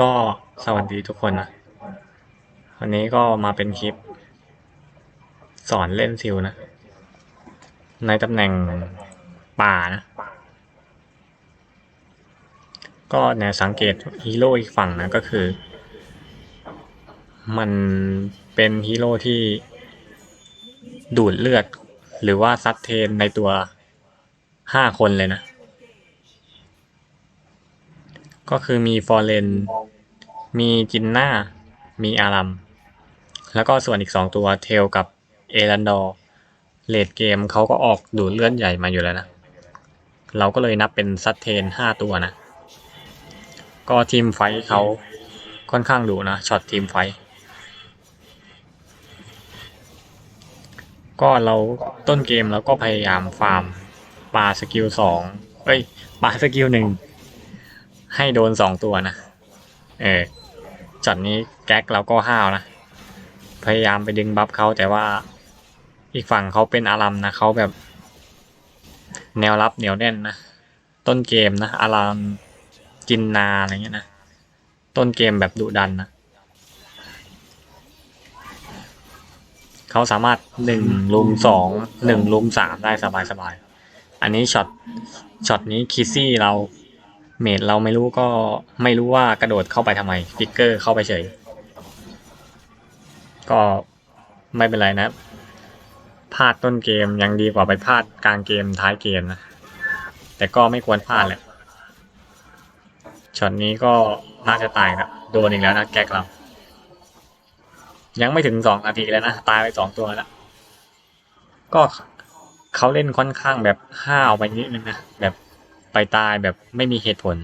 ก็สวัสดีทุกคนนะ วันนี้ก็มาเป็นคลิป สอนเล่นซิลนะ ในตำแหน่งป่านะ ก็เนี่ยสังเกตฮีโร่อีกฝั่งนะก็คือ มันเป็นฮีโร่ที่ดูดเลือด หรือว่าซัดเทนในตัวห้าคนเลยนะ ก็คือมีฟอร์เรนมีจินน่า มีอารัม แล้วก็ส่วนอีกสองตัวเทลกับเอรันดอร์เลดเกมเขาก็ออกดูดเลือดใหญ่มาอยู่แล้วนะ เราก็เลยนับเป็นซัดเทนห้าตัวนะ ก็ทีมไฟเขาค่อนข้างดุนะช็อตทีมไฟ ก็เราต้นเกมเราก็พยายามฟาร์มปาสกิลสองเอ้ยปาสกิลหนึ่ง ให้โดนสองตัวนะ เออช็อตนี้แก๊กเราก็ห้าวนะ พยายามไปดึงบัฟเขาแต่ว่าอีกฝั่งเขาเป็นอารัมนะเขาแบบ แนวรับเหนียวแน่นนะ ต้นเกมนะอารัมจินนาอะไรเงี้ยนะ ต้นเกมแบบดุดันนะเขาสามารถหนึ่งลุมสองหนึ่งลุมสามได้สบายสบายๆอันนี้ช็อตช็อตนี้คิซี่เรา เมดเราไม่รู้ก็ไม่รู้ว่ากระโดดเข้าไปทำไมฟิกเกอร์เข้าไปเฉย ก็ไม่เป็นไรนะพลาดต้นเกมยังดีกว่าไปพลาดกลางเกมท้ายเกมนะ แต่ก็ไม่ควรพลาดแหละช็อตนี้ก็น่าจะตายนะโดนอีกแล้วนะแก๊กเรา ยังไม่ถึงสองนาทีแล้วนะ ตายไปสองตัวแล้ว ก็เขาเล่นค่อนข้างแบบห้าวไปนิดนึงนะแบบ ไปตายแบบไม่มีเหตุผล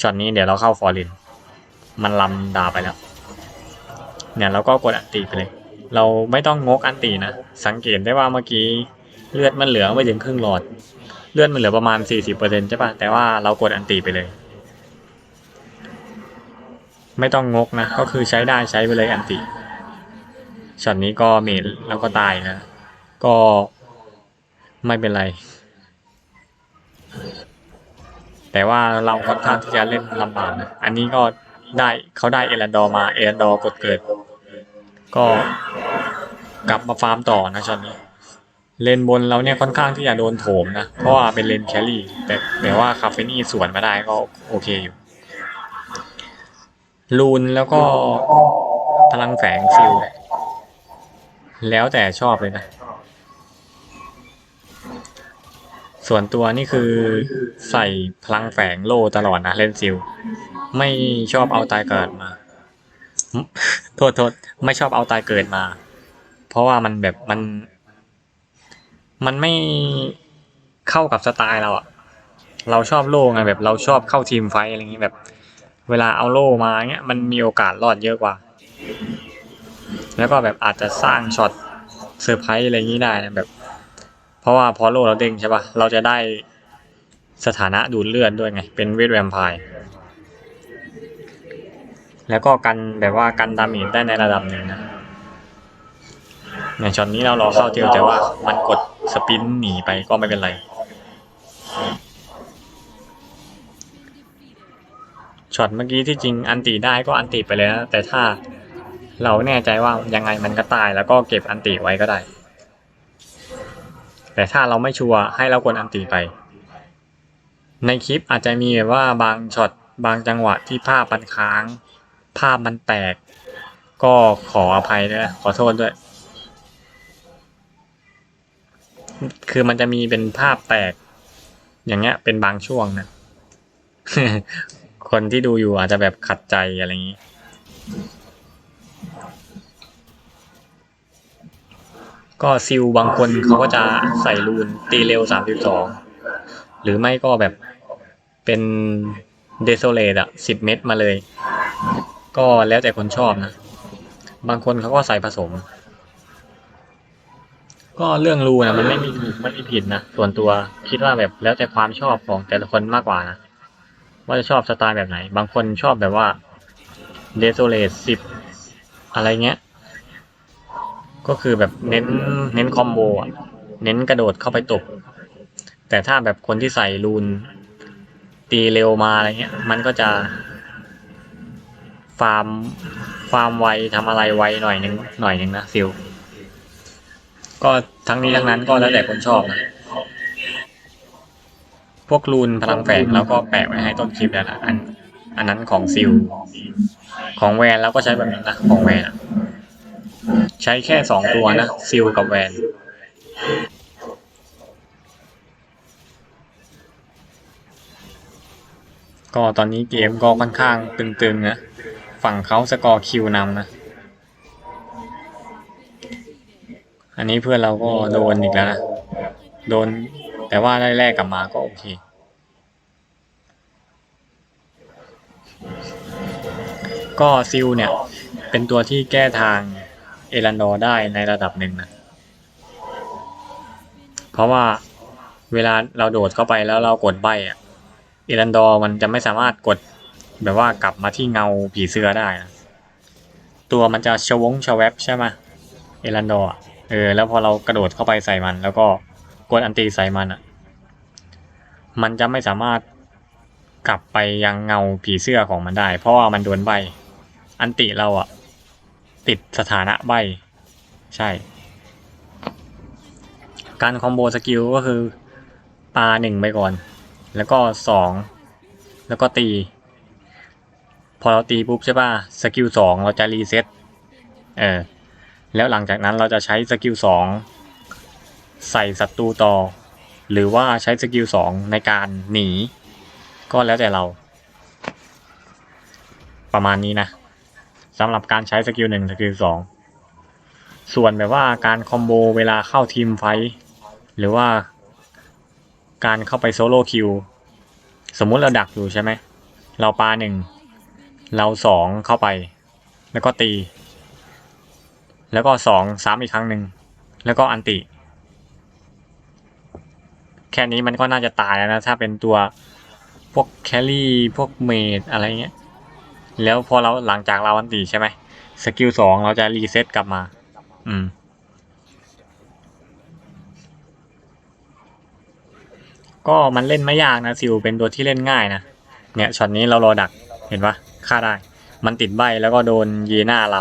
ช็อตนี้เดี๋ยวเราเข้าฟอร์ลินมันลำดาไปแล้ว เนี่ยเราก็กดอันตีไปเลย เราไม่ต้องงกอันตีนะ สังเกตได้ว่าเมื่อกี้เลือดมันเหลือไม่ถึงครึ่งหลอด เลือดมันเหลือประมาณ 40%ใช่ปะแต่ว่าเรากดอันตีไปเลย ไม่ต้องงกนะ ก็คือใช้ได้ใช้ไปเลยอันติช็อตนี้ก็เมดแล้วก็ตายนะ ก็ไม่เป็นไร แต่ว่าเราค่อนข้างที่จะเล่นลำบากนะอันนี้ก็ได้เขาได้เอรันดอร์มาเอรันดอร์กดเกิด ก็กลับมาฟาร์มต่อนะช็อตนี้เลนบนเราเนี่ยค่อนข้างที่จะโดนโถมนะ เพราะว่าเป็นเลนแครี่ แต่แต่ว่าคาเฟนี่สวนมาได้ก็โอเคอยู่ลูนแล้วก็พลังแฝงฟิลแล้วแต่ชอบเลยนะ ส่วนตัวนี่คือใส่พลังแฝงโลตลอดนะเล่นซิล ไม่ชอบเอาตายเกิดมา โทษโทษไม่ชอบเอาตายเกิดมา เพราะว่ามันแบบมัน มันไม่เข้ากับสไตล์เราอะเราชอบโล่ไงแบบเราชอบเข้าทีมไฟอะไรอย่างงี้ยแบบ เวลาเอาโล่มาเงี้ยมันมีโอกาสรอดเยอะกว่า แล้วก็แบบอาจจะสร้างช็อตเซอร์ไพรส์อะไรอย่างนี้ได้นะแบบ ราะว่าพอโลเราเด้งใช่ปะเราจะได้สถานะดูดเลือดด้วยไง เป็นเวทแวมไพร์แล้วก็กันแบบว่ากันดาเมจได้ในระดับหนึ่งนะอย่างช็อตนี้เรารอเข้าเทลแต่ว่ามันกดสปินหนีไปก็ไม่เป็นไรช็อตเมื่อกี้ที่จริงอันตีได้ก็อันตีไปเลยนะแต่ถ้าเราแน่ใจว่ายังไงมันก็ตายแล้วก็เก็บอันตีไว้ก็ได้ แต่ถ้าเราไม่ชัวร์ให้เรากดอันตีไป ในคลิปอาจจะมีแบบว่าบางช็อตบางจังหวะที่ภาพมันค้าง ภาพมันแตก ก็ขออภัยด้วยนะขอโทษด้วย คือมันจะมีเป็นภาพแตก อย่างเงี้ย เป็นบางช่วงนะคนที่ดูอยู่อาจจะแบบขัดใจอะไรอย่างนี้ ก็ซิลบางคนเขาก็จะใส่รูนตีเร็วสามสิบสองหรือไม่ก็แบบเป็นเดโซเลตอะสิบเม็ดมาเลย ก็แล้วแต่คนชอบนะ บางคนเขาก็ใส่ผสม ก็เรื่องรูนะมันไม่มีถูกไม่มีผิดนะ ส่วนตัวคิดว่าแบบแล้วแต่ความชอบของแต่ละคนมากกว่านะว่าจะชอบสไตล์แบบไหน บางคนชอบแบบว่าเดโซเลตสิบอะไรเงี้ย ก็คือแบบเน้นเน้นคอมโบอะ เน้นกระโดดเข้าไปตบ แต่ถ้าแบบคนที่ใส่รูน ตีเร็วมาอะไรเงี้ย มันก็จะฟาร์มฟาร์มไวทำอะไรไวหน่อยนึงหน่อยนึงนะซิลก็ทั้งนี้ทั้งนั้นก็แล้วแต่คนชอบนะพวกรูนพลังแฝงเราก็แปะไว้ให้ต้นคลิปแล้วนะอันอันนั้นของซิลของแวนเราก็ใช้แบบนั้นนะของแวนอะ ใช้แค่สองตัวนะ ซิลกับแวนก็ตอนนี้เกมก็ค่อนข้างตึงๆนะ ฝั่งเขาสกอร์คิวนำนะ อันนี้เพื่อนเราก็โดนอีกแล้วนะ โดนแต่ว่าได้แรกกลับมาก็โอเค ก็ซิลเนี่ย เป็นตัวที่แก้ทาง เอรันดอร์ได้ในระดับหนึ่งนะ เพราะว่าเวลาเราโดดเข้าไปแล้วเรากดใบอะเอรันดอร์มันจะไม่สามารถกดแบบว่ากลับมาที่เงาผีเสื้อได้นะตัวมันจะชวงชวบใช่ไหมเอรันดอร์อะเออ แล้วพอเรากระโดดเข้าไปใส่มัน แล้วก็กดอันตีใส่มันอะ มันจะไม่สามารถกลับไปยังเงาผีเสื้อของมันได้ เพราะว่ามันโดนใบ อันติเราอะ ติดสถานะใบ ใช่ การคอมโบสกิลก็คือปาหนึ่งไปก่อน แล้วก็สองแล้วก็ตี พอเราตีปุ๊บใช่ป่ะสกิลสองเราจะรีเซ็ตเออแล้วหลังจากนั้นเราจะใช้สกิลสองใส่ศัตรูต่อ หรือว่าใช้สกิลสองในการหนี ก็แล้วแต่เรา ประมาณนี้นะ สำหรับการใช้สกิลหนึ่งสกิลสองส่วนแบบว่าการคอมโบเวลาเข้าทีมไฟหรือว่าการเข้าไปโซโล่คิวสมมุติเราดักอยู่ใช่ไหม เราปาหนึ่งเราสองเข้าไป แล้วก็ตี แล้วก็สองซ้ำอีกครั้งหนึ่งแล้วก็อันติ แค่นี้มันก็น่าจะตายแล้วนะ ถ้าเป็นตัวพวกแคลรี่พวกเมดอะไรเงี้ย แล้วพอเราหลังจากเราอันติใช่ไหมสกิลสองเราจะรีเซ็ตกลับมา อืม ก็มันเล่นไม่ยากนะซิลเป็นตัวที่เล่นง่ายนะ เนี่ยช็อตนี้เรารอดักเห็นปะฆ่าได้ มันติดใบแล้วก็โดนยีหน้าล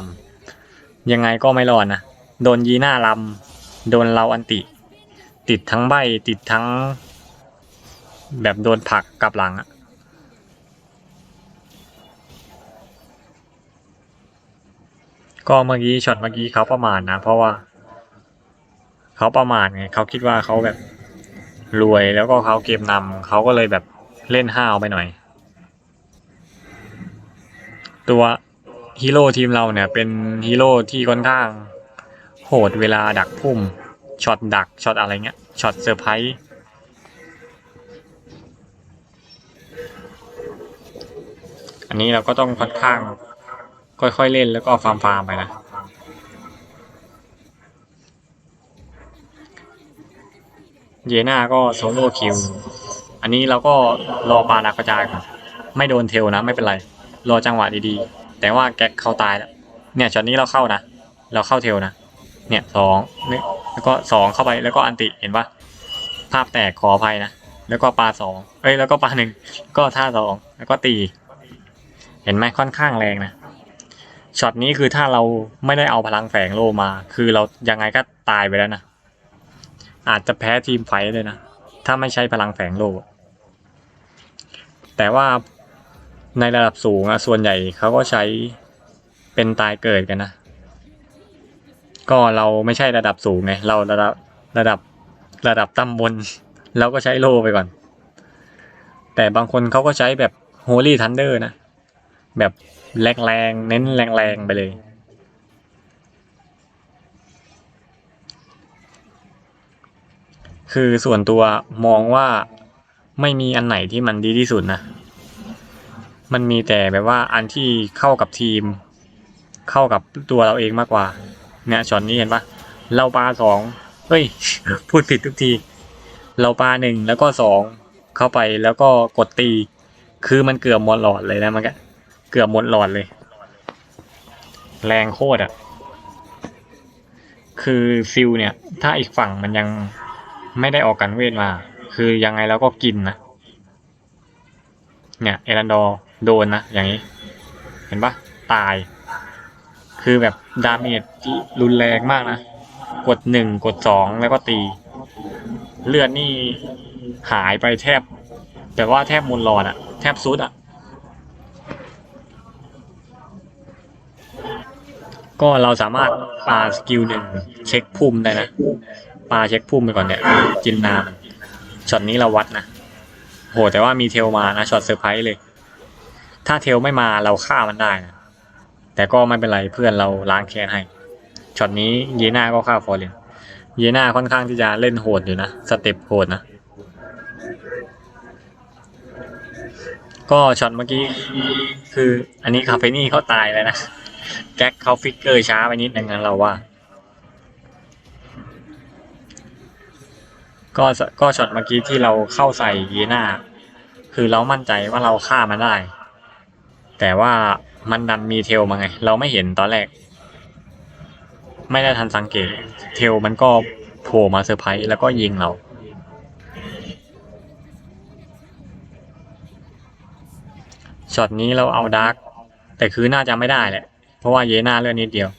ำยังไงก็ไม่รอดนะ โดนยีหน้าลำโดนเราอันติ ติดทั้งใบติดทั้ง แบบโดนผลักกลับหลังอะ ก็เมื่อกี้ช็อตเมื่อกี้เขาประมาทนะ เพราะว่า เขาประมาทไงเขาคิดว่าเขาแบบรวยแล้วก็เขาเกมนำเขาก็เลยแบบเล่นห้าวไปหน่อย ตัวฮีโร่ทีมเราเนี่ย เป็นฮีโร่ที่ค่อนข้าง โหดเวลาดักพุ่มช็อตดักช็อตอะไรเงี้ยช็อตเซอร์ไพรส์อันนี้เราก็ต้องค่อนข้าง ค่อยๆเล่นแล้วก็ฟาร์มฟาร์มไปนะ เยน่าก็โซโล่คิว อันนี้เราก็รอปาดากระจายก่อนไม่โดนเทลนะไม่เป็นไร รอจังหวะดีๆ แต่ว่าแก๊กเขาตายแล้ว เนี่ยช็อตนี้เราเข้านะ เราเข้าเทลนะ เนี่ยสองแล้วก็สองเข้าไปแล้วก็อันติเห็นปะภาพแตกขออภัยนะ แล้วก็ปาสองเอ้ยแล้วก็ปาหนึ่งก็ท่าสองแล้วก็ตี เห็นไหมค่อนข้างแรงนะ ช็อตนี้คือถ้าเราไม่ได้เอาพลังแฝงโลมา คือเรายังไงก็ตายไปแล้วนะ อาจจะแพ้ทีมไฟเลยนะ ถ้าไม่ใช้พลังแฝงโล แต่ว่าในระดับสูงอะส่วนใหญ่เขาก็ใช้เป็นตายเกิดกันนะ ก็เราไม่ใช่ระดับสูงไง เราระดับระดับระดับตำบลเราก็ใช้โลไปก่อน แต่บางคนเขาก็ใช้แบบ Holy Thunder นะ แบบ แรงๆเน้นแรงๆไปเลย คือส่วนตัวมองว่าไม่มีอันไหนที่มันดีที่สุดนะ มันมีแต่แบบว่าอันที่เข้ากับทีม เข้ากับตัวเราเองมากกว่า เนี่ยช็อตนี้เห็นปะเราปลาสองเฮ้ย พูดผิดทุกที เราปลาหนึ่งแล้วก็สองเข้าไปแล้วก็กดตี คือมันเกือบหมดหลอดเลยนะมันก็ กือบหมดหลอดเลย แรงโคตรอะ คือฟิลเนี่ย ถ้าอีกฝั่งมันยังไม่ได้ออกกันเวทมา คือยังไงเราก็กินนะ เนี่ยเอรันดอร์โดนนะ อย่างนี้ เห็นปะตาย คือแบบดาเมจรุนแรงมากนะ กดหนึ่งกดสองแล้วก็ตี เลือดนี่หายไปแทบแบบว่าแทบมูลหลอดอะแทบซุดอะ ก็เราสามารถปาสกิลหนึ่งเช็คพุ่มได้นะปาเช็คพุ่มไปก่อนเนี่ย จินนามช็อตนี้เราวัดนะโหแต่ว่ามีเทลมานะช็อตเซอร์ไพรส์เลย ถ้าเทลไม่มาเราฆ่ามันได้นะแต่ก็ไม่เป็นไรเพื่อนเราล้างแค้นให้ช็อตนี้เยน่าก็ฆ่าฟอร์เรนเยน่าค่อนข้างที่จะเล่นโหดอยู่นะสเต็ปโหดนะก็ช็อตเมื่อกี้คืออันนี้คาเฟนี่เขาตายแล้วนะ แจ็คเขาฟิกเกอร์ช้าไปนิดนึงนะเราว่า ก็ก็ช็อตเมื่อกี้ที่เราเข้าใส่เยน่าคือเรามั่นใจว่าเราฆ่ามันได้ แต่ว่ามันดันมีเทลมาไง เราไม่เห็นตอนแรก ไม่ได้ทันสังเกต เทลมันก็โผล่มาเซอร์ไพรส์แล้วก็ยิงเราช็อตนี้เราเอาดาร์กแต่คือน่าจะไม่ได้แหละ ราะว่าเยน่าเลื่อดนิดเดียว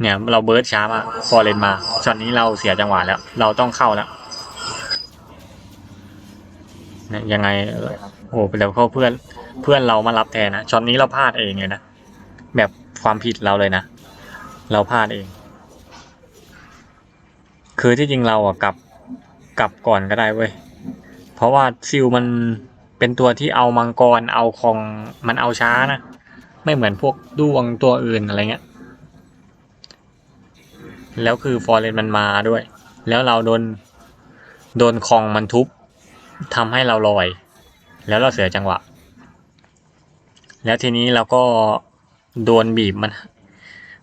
เนี่ยเราเบิร์ดช้ามากฟอเรนมาช็อตนี้เราเสียจังหวะแล้ว เราต้องเข้าแล้วเนี่ยยังไงโอ้โหแล้วเขาเพื่อนเพื่อนเรามารับแทนนะช็อตนี้เราพลาดเองเลยนะแบบความผิดเราเลยนะเราพลาดเอง คือที่จริงเราอะกลับกลับก่อนก็ได้เว้ยเพราะว่าซิลมัน เป็นตัวที่เอามังกรเอาคองมันเอาช้านะ ไม่เหมือนพวกด้วงตัวอื่นอะไรเงี้ย แล้วคือฟอร์เรนมันมาด้วย แล้วเราโดนโดนคองมันทุบทำให้เราลอย แล้วเราเสียจังหวะ แล้วทีนี้เราก็โดนบีบมัน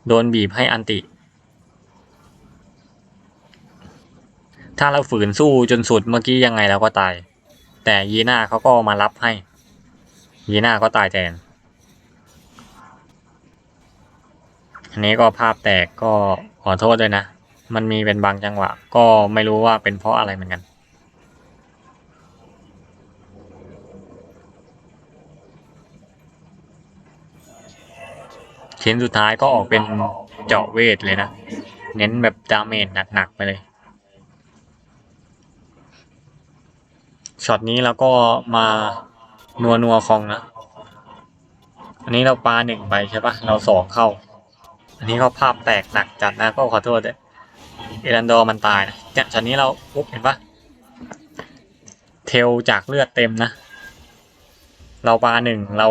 โดนบีบให้อันติ ถ้าเราฝืนสู้จนสุดเมื่อกี้ยังไงเราก็ตาย แต่ยีน่าเขาก็มารับให้ ยีน่าก็ตายแทน อันนี้ก็ภาพแตกก็ขอโทษด้วยนะ มันมีเป็นบางจังหวะ ก็ไม่รู้ว่าเป็นเพราะอะไรเหมือนกัน ชิ้นสุดท้ายก็ออกเป็นเจาะเวทเลยนะ เน้นแบบดาเมจหนักๆไปเลย ช็อตนี้เราก็มานัวนัวคองนะ อันนี้เราปาหนึ่งไปใช่ปะเราสองเข้า อันนี้ก็ภาพแตกหนักจัดนะก็ขอโทษด้วยเอรันดอร์มันตายนะเนี่ยช็อตนี้เราปุ๊บเห็นปะเทลจากเลือดเต็มนะ เราปาหนึ่งเรา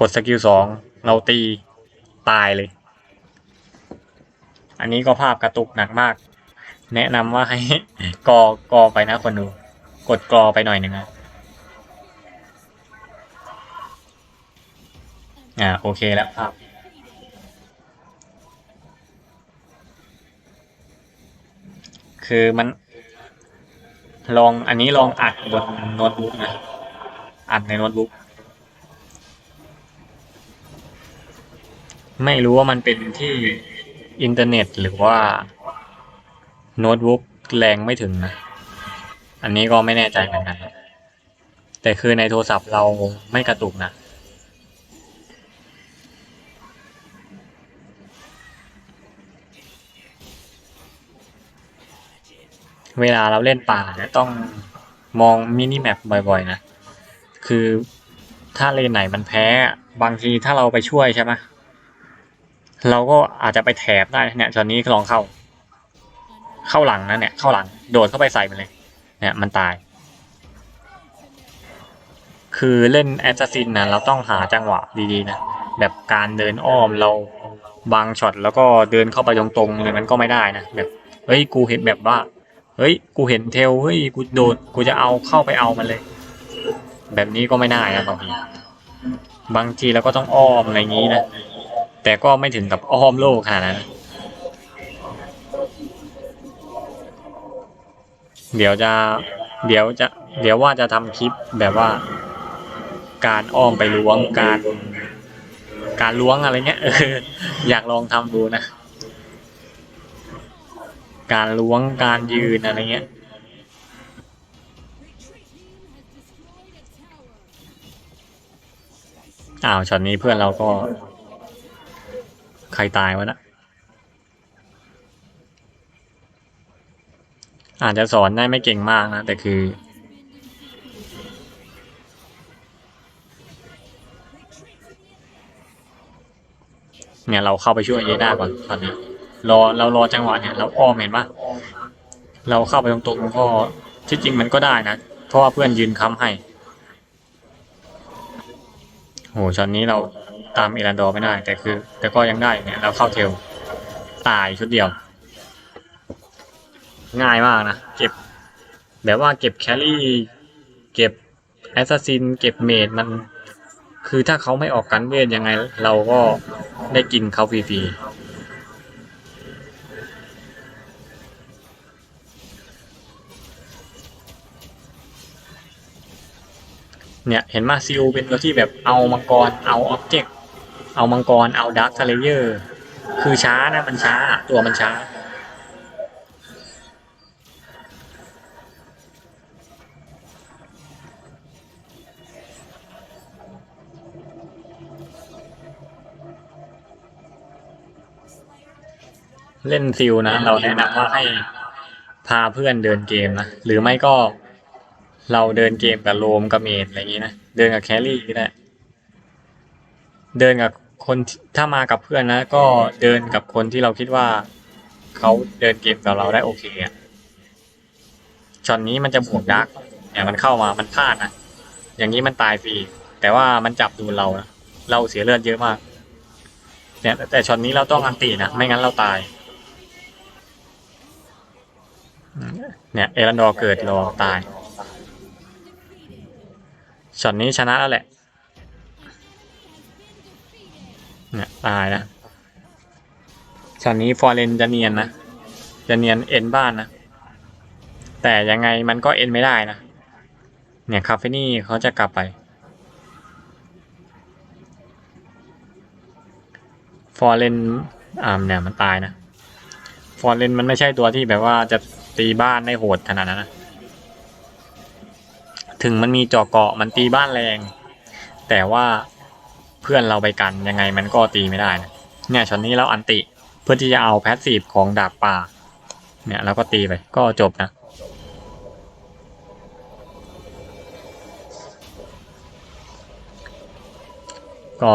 กดสกิลสองเราตีตายเลย อันนี้ก็ภาพกระตุกหนักมาก แนะนำว่าให้กอกอไปนะคนดู กดกรอไปหน่อยหนึ่งนะอ่าโอเคแล้วครับคือมัน ลองอันนี้ลองอัดบนโน้ตบุ๊กนะ อัดในโน้ตบุ๊ก ไม่รู้ว่ามันเป็นที่อินเทอร์เน็ตหรือว่า โน้ตบุ๊กแรงไม่ถึงนะ อันนี้ก็ไม่แน่ใจเหมือนกัน แต่คือในโทรศัพท์เราไม่กระตุกนะ เวลาเราเล่นป่าเนี่ยต้องมองมินิแมปบ่อยๆนะ คือถ้าเลนไหนมันแพ้ บางทีถ้าเราไปช่วยใช่ไหมเราก็อาจจะไปแถบได้เนี่ยตอนนี้ลองเข้า เข้าหลังนะเนี่ย เข้าหลัง โดดเข้าไปใส่มันเลย เนี่ยมันตาย คือเล่นแอสซัสซินนะเราต้องหาจังหวะดีๆนะ แบบการเดินอ้อมเราบางช็อตแล้วก็เดินเข้าไปตรงๆเลยมันก็ไม่ได้นะแบบเฮ้ยกูเห็นแบบว่าเฮ้ยกูเห็นเทลเฮ้ยกูโดดกูจะเอาเข้าไปเอามันเลย แบบนี้ก็ไม่ได้นะบางทีบางทีเราก็ต้องอ้อมอะไรอย่างนี้นะแต่ก็ไม่ถึงกับอ้อมโลกขนาดนั้น เดี๋ยวจะ เดี๋ยวจะ เดี๋ยวว่าจะทำคลิปแบบว่า การอ้อมไปล้วงการ การล้วงอะไรเงี้ยอยากลองทำดูนะ การล้วงการยืนอะไรเงี้ยอ้าวช็อตนี้เพื่อนเราก็ ใครตายวะนะ อาจจะสอนได้ไม่เก่งมากนะ แต่คือ เนี่ยเราเข้าไปช่วยเอด้าก่อนตอนนี้รอเรารอจังหวะเนี่ยเราอ้อมเห็นปะเราเข้าไปตรงๆก็ที่จริงมันก็ได้นะ เพราะว่าเพื่อนยืนค้ำให้โหช็อตนี้เราตามเอรันดอร์ไม่ได้ แต่คือ แต่ก็ยังได้เนี่ยเราเข้าเทลตายชุดเดียว ง่ายมากนะ เก็บ แบบว่าเก็บแครี่ เก็บแอสซัสซิน เก็บเมดมัน คือถ้าเขาไม่ออกกันเวทยังไง เราก็ได้กินเขาฟรีๆเนี่ยเห็นมาซิลเป็นตัวที่แบบเอามังกรเอาออบเจกต์เอามังกรเอาดาร์คทเลเยอร์คือช้านะมันช้าตัวมันช้า เล่นซิลนะ เราแนะนำว่าให้พาเพื่อนเดินเกมนะ หรือไม่ก็เราเดินเกมกับโรมกับเมดอะไรอย่างนี้นะ เดินกับแครี่ก็ได้ เดินกับคนที่ถ้ามากับเพื่อนนะ ก็เดินกับคนที่เราคิดว่าเขาเดินเกมกับเราได้โอเคอะช็อตนี้มันจะบวกดักเนี่ยมันเข้ามามันพลาดนะอย่างนี้มันตายฟรีแต่ว่ามันจับดูเรานะเราเสียเลือดเยอะมากเนี่ยแต่ช็อตนี้เราต้องอันตีนะไม่งั้นเราตาย เนี่ย เอรันดอร์เกิดรอตายช็อตนี้ชนะแล้วแหละ เนี่ยตายนะช็อตนี้ฟอร์เรนจะเนียนนะ จะเนียนเอ็นบ้านนะ แต่ยังไงมันก็เอ็นไม่ได้นะ เนี่ยคาเฟนี่เขาจะกลับไป ฟอร์เรนอ่าเนี่ยมันตายนะ ฟอร์เรนมันไม่ใช่ตัวที่แบบว่าจะ ตีบ้านได้โหดขนาดนั้นนะถึงมันมีเจาะเกาะมันตีบ้านแรง แต่ว่าเพื่อนเราไปกันยังไงมันก็ตีไม่ได้นะเนี่ยช็อตนี้เราอันติเพื่อที่จะเอาแพสซีฟของดาบป่า เนี่ยเราก็ตีไปก็จบนะก็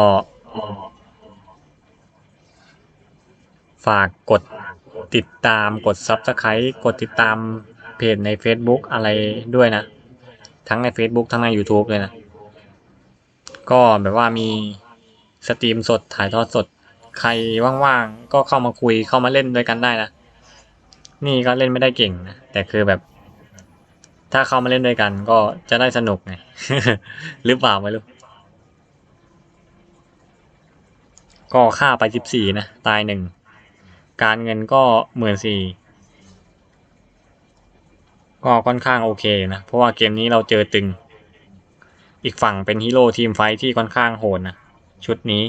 ฝากกด ติดตามกด Subscribe กดติดตามเพจใน Facebook อะไรด้วยนะ ทั้งใน Facebook ทั้งใน YouTube เลยนะ ก็แบบว่ามีสตรีมสดถ่ายทอดสด ใครว่างๆ ก็เข้ามาคุยเข้ามาเล่นด้วยกันได้นะ นี่ก็เล่นไม่ได้เก่งนะ แต่คือแบบ ถ้าเข้ามาเล่นด้วยกันก็จะได้สนุกไงหรือเปล่าไม่รู้ก็ค่าไปสิบสี่นะ ตายหนึ่ง การเงินก็หมื่นสี่ก็ค่อนข้างโอเคนะ เพราะว่าเกมนี้เราเจอตึง อีกฝั่งเป็นฮีโร่ทีมไฟท์ที่ค่อนข้างโหดนะ ชุดนี้